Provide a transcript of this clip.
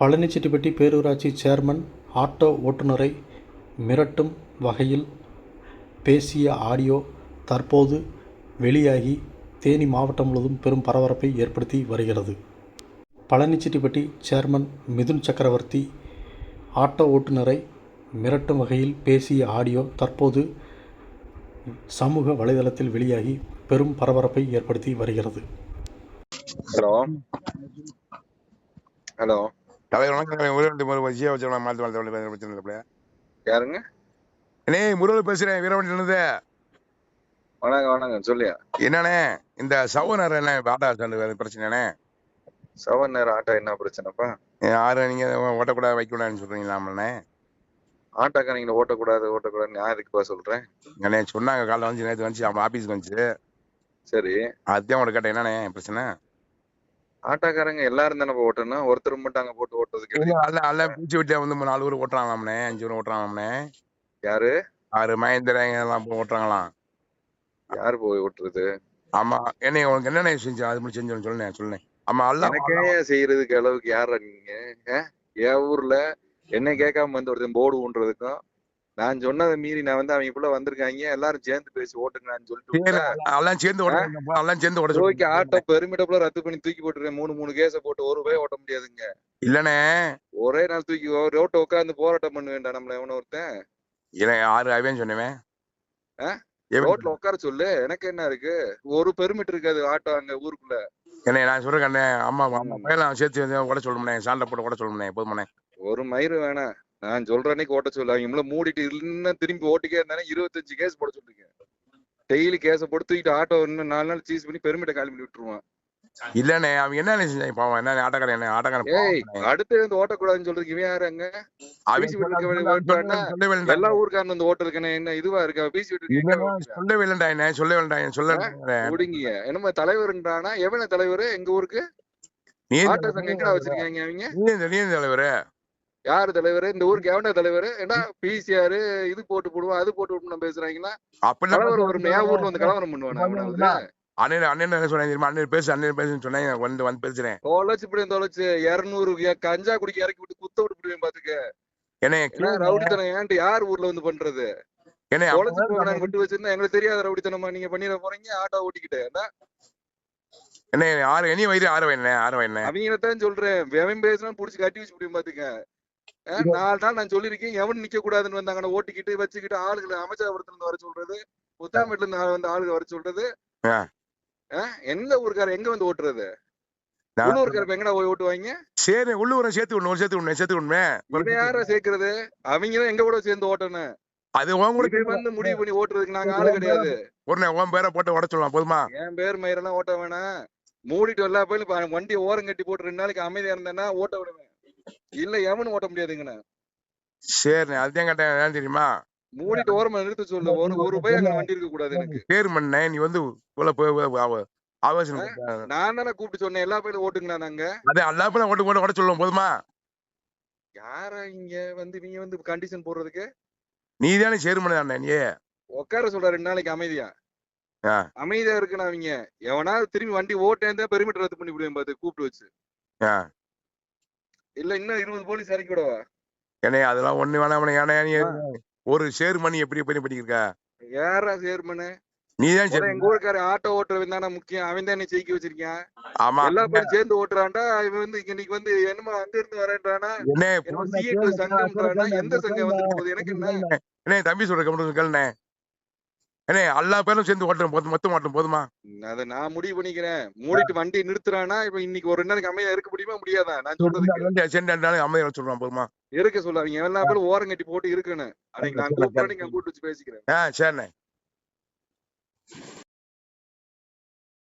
பழனிச்செட்டிப்பட்டி பேரூராட்சி chairman auto ஓட்டுநரை மிரட்டும் வகையில் பேசிய ஆடியோ தற்போது வெளியாகி தேனி மாவட்டம் முழுவதும் பெரும் பரபரப்பை ஏற்படுத்தி வருகிறது. பழனிச்செட்டிப்பட்டி சேர்மன் மிதுன் சக்கரவர்த்தி ஆட்டோ ஓட்டுநரை மிரட்டும் வகையில் பேசிய ஆடியோ தற்போது சமூக வலைதளத்தில் வெளியாகி பெரும் பரபரப்பை ஏற்படுத்தி வருகிறது. ஹலோ. ஹலோ. தலைவர் வணக்கம் முருகன் ஒரு விஜய வச்சு மாற்றி மாற்றி பிரச்சனை யாருங்க? அண்ணே முருகன் பேசுறேன். வீரவண்டிலிருந்து வணக்கம் வணக்கம். சொல்லியா. என்னண்ணே இந்த சவுனர் என்ன ஆட்டா ஸ்டாண்டு பிரச்சனைண்ணே செவன் நேரம் ஆட்டோ என்ன பிரச்சனைப்பா? யாரும் நீங்க ஓட்டக்கூடாது வைக்கக்கூடாதுன்னு சொல்றீங்களாமண்ணே ஆட்டோக்காரங்களை ஓட்டக்கூடாது ஓட்டக்கூடாதுன்னு நான் எதுக்குப்பா சொல்றேன்? அண்ணே சொன்னாங்க காலைல வந்து நேற்று வந்துச்சு அவங்க ஆபீஸ்க்கு வந்துச்சு. சரி. அதான் உனக்கு கேட்டேன் என்னண்ணே பிரச்சனை? ஆட்டோக்காரங்க எல்லாரும் தானே ஓட்டணும். ஒருத்தர் மட்டும் அங்க போட்டு ஓட்டுறதுக்கு? அல்ல அல்ல பூச்சி வீட்டுல வந்து நாலு பேர் ஓட்டுறாங்களாம்ண்ணே அஞ்சு பேர் ஓட்டுறாங்களாம்ண்ணே யாரு? ஆறு மகேந்திரங்க எல்லாம் போய் ஓட்டுறாங்களாம் யாரு போய் ஓட்டுறது? ஆமா என்ன உனக்கு என்னண்ணே செஞ்சு அது மட்டும் செஞ்சு சொல்லுண்ணே சொல்லுண்ணே. ஆமா அல்ல. எனக்கே செய்யறதுக்கு அளவுக்கு யாரா நீங்க? என் ஊர்ல? என்ன கேட்காம வந்து ஒருத்தன் போர்டு ஊன்றதுக்கும் நான் சொன்னதை மீறி நான் வந்து அவங்க குள்ள வந்திருக்காங்க. எல்லாரும் சேர்ந்து பேசி ஓட்டுங்கன்னு சொல்லிட்டு சேர்ந்து எல்லாம் சேர்ந்து ஓகே. ஆட்டோ பெருமிடப்புல ரத்து பண்ணி தூக்கி போட்டுருக்கேன். மூணு மூணு கேஸ போட்டு ஒரு ரூபாய் ஓட்ட முடியாதுங்க. இல்லண்ணே. ஒரே நாள் தூக்கி ரோட்ட உட்கார்ந்து போராட்டம் பண்ண வேண்டாம் நம்மள எவனோ ஒருத்தன். இல்லை ஆறு அவன் சொன்னவன்? ரோட்ல உட்கார சொல்லு. எனக்கு என்ன இருக்கு? ஒரு பெருமிட் இருக்காது ஆட்டோ அங்க ஊருக்குள்ள. என்ன நான் சொல்றேன் அம்மா அம்மா பையன் சேர்த்து உட சொல்லுமே சாண்டை போட்டு உட சொல்லுமே போதுமாண்ணே. ஒரு மயிறு வேணாம். நான் சொல்ற அன்னைக்கு ஓட்ட சொல்லு அவங்க மூடிட்டு இன்னும் திரும்பி ஓட்டிக்கே இருந்தானே இருபத்தஞ்சு கேஸ் போட சொல்லுங்க டெய்லி கேஸ போட்டு தூக்கிட்டு ஆட்டோ இன்னும் நாலு நாள் சீஸ் பண்ணி பெருமிட்ட காலி பண்ணி விட்டுருவான். இல்லண்ணே அவன் என்ன செஞ்சான் பாவம் என்ன ஆட்டக்காரன் என்ன ஆட்டக்காரன் ஏய். அடுத்து வந்து ஓட்டக்கூடாதுன்னு சொல்றதுக்கு இவன் யாரு அங்க? அவன் பேசி விட்டு வேண்டாம். எல்லா ஊருக்காரன் வந்து ஓட்டுறதுக்கு என்ன இதுவா இருக்கா? பேசி விட்டு சொல்லவே இல்லைடா என்ன இல்லைடா என்ன சொல்ல முடிங்க என்னமோ தலைவர்ன்றானா? எவன தலைவர்? எங்க ஊருக்கு? ஆட்டோ சங்கம் எங்கடா வச்சிருக்காங்க அவங்க? நீ தலைவர்? யாரு தலைவர்? இந்த ஊருக்கு எவன தலைவர்? ஏன்னா பிசிஆர் இது போட்டு போடுவோம் அது போட்டு விடுவோம் பேசுறாங்கன்னா கலவரம் வரும் என் ஊர்ல வந்து கலவரம் பண்ணுவானா அண்ணன் அண்ணன் என்ன சொன்னேன் தெரியுமா? அண்ணன் பேசு அண்ணன் பேசுன்னு சொன்னேன் வந்து வந்து பேசுறேன். தொலைச்சு இப்படி தொலைச்சு. இருநூறு கஞ்சா குடிக்க இறக்கி விட்டு குத்த விட்டு போடுவேன் பாத்துக்க. என்ன ஏன்னா ரவுடித்தனம்? ஏன்ட்டு யார் ஊர்ல வந்து பண்றது? போக விட்டு வச்சிருந்தா எங்களுக்கு தெரியாத ரவுடித்தனமா நீங்க பண்ணிட போறீங்க? ஆட்டோ ஓட்டிக்கிட்டு ஏன்னா என்ன ஆறு இனி வயிறு ஆறு வயண்ணே ஆறு வயண்ணே. அவங்கதான் சொல்றேன். எவன் பேசுனா புடிச்சு கட்டி வச்சு முடியும் பாத்துக்க. நாலு நாள் நான் சொல்லிருக்கேன் எவன் நிக்க கூடாதுன்னு வந்தாங்கன்னா ஓட்டிக்கிட்டு வச்சுக்கிட்டு ஆளுகளை அமைச்சரத்துல இருந்து வர சொல்றது புத்தாமேட்ல இருந்து வந்து ஆளுங்க வர சொல்றது. எந்த ஊருக்கார எங்க வந்து ஓட்டுறது? உள்ளூர்கார எங்கடா போய் ஓட்டுவாங்க? சரி உள்ளூரை சேர்த்து விடணும் சேர்த்து விடணும் சேர்த்து விடணுமே. யார சேர்க்கறது? அவங்க எங்க கூட சேர்ந்து ஓட்டணும். அது உன் கூட வந்து முடிவு பண்ணி ஓட்டுறதுக்கு நாங்க ஆளு கிடையாது. ஒரு உன் பேரை போட்டு உட சொல்லலாம் போதுமா? என் பேர் மயிரெல்லாம் ஓட்ட வேணாம். மூடிட்டு எல்லா போயிலும் வண்டியை ஓரம் கட்டி போட்டு ரெண்டு நாளைக்கு அமைதியா இருந்தேன்னா ஓட்ட விடுவேன். இல்ல எவனும் ஓட்ட முடியாதுங்கண்ணா. சரி அதுதான் கேட்டேன் ஏன் தெரியுமா? மூடிட்டு ஓரமா நிறுத்த சொல்லு ஒரு ஒரு ரூபாய் அங்க வண்டி இருக்க கூடாது எனக்கு. பேர் பண்ண நீ வந்து இவ்வளவு பே- பே- அவ- ஆவேசம். நான் தானே கூப்பிட்டு சொன்னேன் எல்லா பேரும் ஓட்டுங்கண்ணா நாங்க. அது அல்லா பேரும் ஓட்டு போட்டு உட சொல்லுவோம் போதுமா? யார இங்க வந்து நீங்க வந்து கண்டிஷன் போடுறதுக்கு? நீ தானே சேர்மன் தானே நீ? உட்கார சொல்ற ரெண்டு நாளைக்கு அமைதியா. அமைதியா இருக்குண்ணா அவங்க. எவனாவது திரும்பி வண்டி ஓட்டேன் பெருமிட்டர் ரத்து பண்ணி விடுவேன் பாத்து கூப்பிட்டு வச்சு. இல்ல இன்னும் இருபது போலீஸ் இறக்கி விடவா ஏனே அதெல்லாம் ஒண்ணு வேணாம் ஏன்னா நீ ஒரு சேர்மணி எப்படி பண்ணி பண்ணிருக்க யாரா சேர்மனு? நீ தான் எங்க ஊருக்கார ஆட்டோ ஓட்டுறவன் தானே முக்கியம். அவன் தான் ஜெயிக்க வச்சிருக்கான் ஆமா. எல்லா பேரும் சேர்ந்து ஓட்டுறான்டா இவன் வந்து இன்னைக்கு வந்து என்னமோ அங்க இருந்து வரேன்றானா என்ன சங்கம்ன்றானா எந்த சங்கம் வந்து எனக்கு என்ன? தம்பி சொல்ற கம்ப்யூட்டர் கேளுண்ணே என்ன எல்லா பேரும் சேர்ந்து ஓட்டும் போதும் மொத்தம் ஓட்டும் போதுமா? அத நான் முடிவு பண்ணிக்கிறேன். மூடிட்டு வண்டி நிறுத்துறானா இப்ப இன்னைக்கு ஒரு ரெண்டு நாளைக்கு அமைதியா இருக்க முடியுமா முடியாதா? நான் சொல்றதுக்கு சென்று ரெண்டு நாள் அமைதியாக சொல்லுவான் போதுமா? இருக்க சொல்ல அவங்க எல்லா பேரும் ஓரம் கட்டி போட்டு இருக்கணும். அன்னைக்கு நான் கூப்பிட்டு நான் கூப்பிட்டு வச்சு பேசிக்கிறேன். ஆ சரிண்ணே.